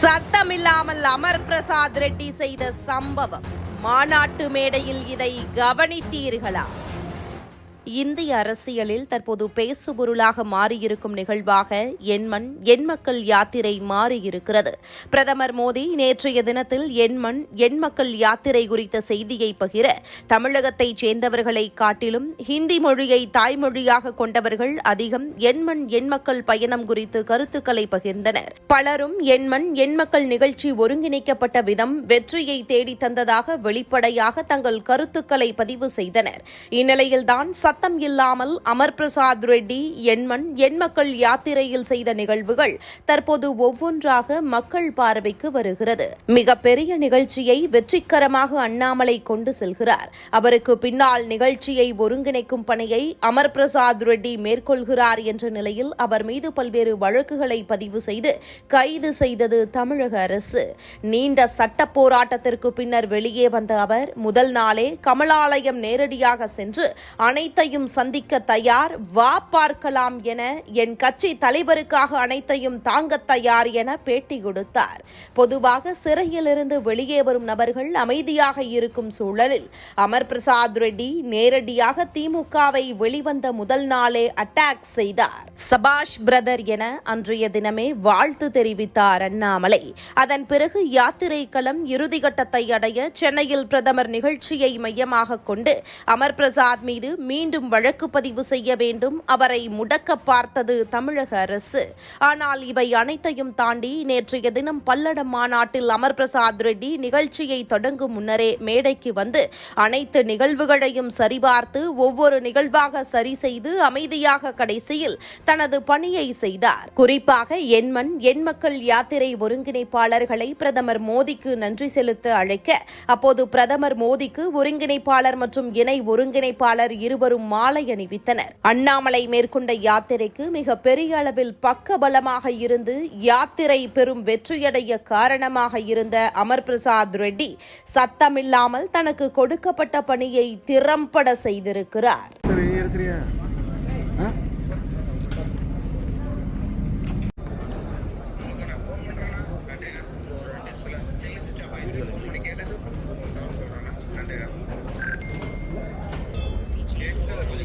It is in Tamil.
சத்தமில்லாமல் அமர் பிரசாத் ரெட்டி செய்த சம்பவம். மாநாட்டு மேடையில் இதை கவனித்தீர்களா? இந்திய அரசியலில் தற்போது பேசுபொருளாக மாறியிருக்கும் நிகழ்வாக எண்மண் எண்மக்கள் யாத்திரை மாறியிருக்கிறது. பிரதமர் மோடி நேற்றைய தினத்தில் எண்மண் எண்மக்கள் யாத்திரை குறித்த செய்தியை பகிர தமிழகத்தைச் சேர்ந்தவர்களை காட்டிலும் ஹிந்தி மொழியை தாய்மொழியாக கொண்டவர்கள் அதிகம் எண்மண் எண்மக்கள் பயணம் குறித்து கருத்துக்களை பகிர்ந்தனர். பலரும் எண்மண் எண்மக்கள் நிகழ்ச்சி ஒருங்கிணைக்கப்பட்ட விதம் வெற்றியை தேடித்தந்ததாக வெளிப்படையாக தங்கள் கருத்துக்களை பதிவு செய்தனர். இந்நிலையில்தான் சத்தம் இல்லாமல் அமர் பிரசாத் ரெட்டி எண்மண் எண்மக்கள் யாத்திரையில் செய்த நிகழ்வுகள் தற்போது ஒவ்வொன்றாக மக்கள் பார்வைக்கு வருகிறது. மிகப்பெரிய நிகழ்ச்சியை வெற்றிகரமாக அண்ணாமலை கொண்டு செல்கிறார். அவருக்கு பின்னால் நிகழ்ச்சியை ஒருங்கிணைக்கும் பணியை அமர் பிரசாத் ரெட்டி மேற்கொள்கிறார் என்ற நிலையில் அவர் மீது பல்வேறு வழக்குகளை பதிவு செய்து கைது செய்தது தமிழக அரசு. நீண்ட சட்ட போராட்டத்திற்கு பின்னர் வெளியே வந்த அவர் முதல் நாளே கமலாலயம் நேரடியாக சென்று அனைத்தையும் அனைத்தையும் சந்திக்க தயார் வா பார்க்கலாம் என என் கட்சி தலைவருக்காக அனைத்தையும் தாங்க தயார் என பேட்டி கொடுத்தார். பொதுவாக சிறையிலிருந்து வெளியே வரும் நபர்கள் அமைதியாக இருக்கும் சூழலில் அமர் பிரசாத் ரெட்டி நேரடியாக திமுகவை வெளிவந்த முதல் நாளே அட்டாக் செய்தார். சபாஷ் பிரதர் என அன்றைய தினமே வாழ்த்து தெரிவித்தார் அண்ணாமலை. அதன் பிறகு யாத்திரை களம் இறுதிக்கட்டத்தை அடைய சென்னையில் பிரதமர் நிகழ்ச்சியை மையமாக கொண்டு அமர் பிரசாத் மீது மீண்டும் வழக்கு பதிவு செய்ய வேண்டும். அவரை முடக்க பார்த்தது தமிழக அரசு. ஆனால் இவை அனைத்தையும் தாண்டி நேற்றைய தினம் பல்லடம் மாநாட்டில் அமர் பிரசாத் ரெட்டி நிகழ்ச்சியை தொடங்கும் முன்னரே மேடைக்கு வந்து அனைத்து நிகழ்வுகளையும் சரிபார்த்து ஒவ்வொரு நிகழ்வாக சரி செய்து அமைதியாக கடைசியில் தனது பணியை செய்தார். குறிப்பாக எண்மண் எண்மக்கள் யாத்திரை ஒருங்கிணைப்பாளர்களை பிரதமர் மோடிக்கு நன்றி செலுத்த அழைக்க. அப்போது பிரதமர் மோடிக்கு ஒருங்கிணைப்பாளர் மற்றும் இணை ஒருங்கிணைப்பாளர் இருவரும் மாலை அணிவித்தனர். அண்ணாமலை மேற்கொண்ட யாத்திரைக்கு மிக பெரிய அளவில் பக்கபலமாக இருந்து யாத்திரை பெரும் வெற்றியடைய காரணமாக இருந்த அமர் பிரசாத் ரெட்டி சத்தமில்லாமல் தனக்கு கொடுக்கப்பட்ட பணியை திறம்பட செய்திருக்கிறார்.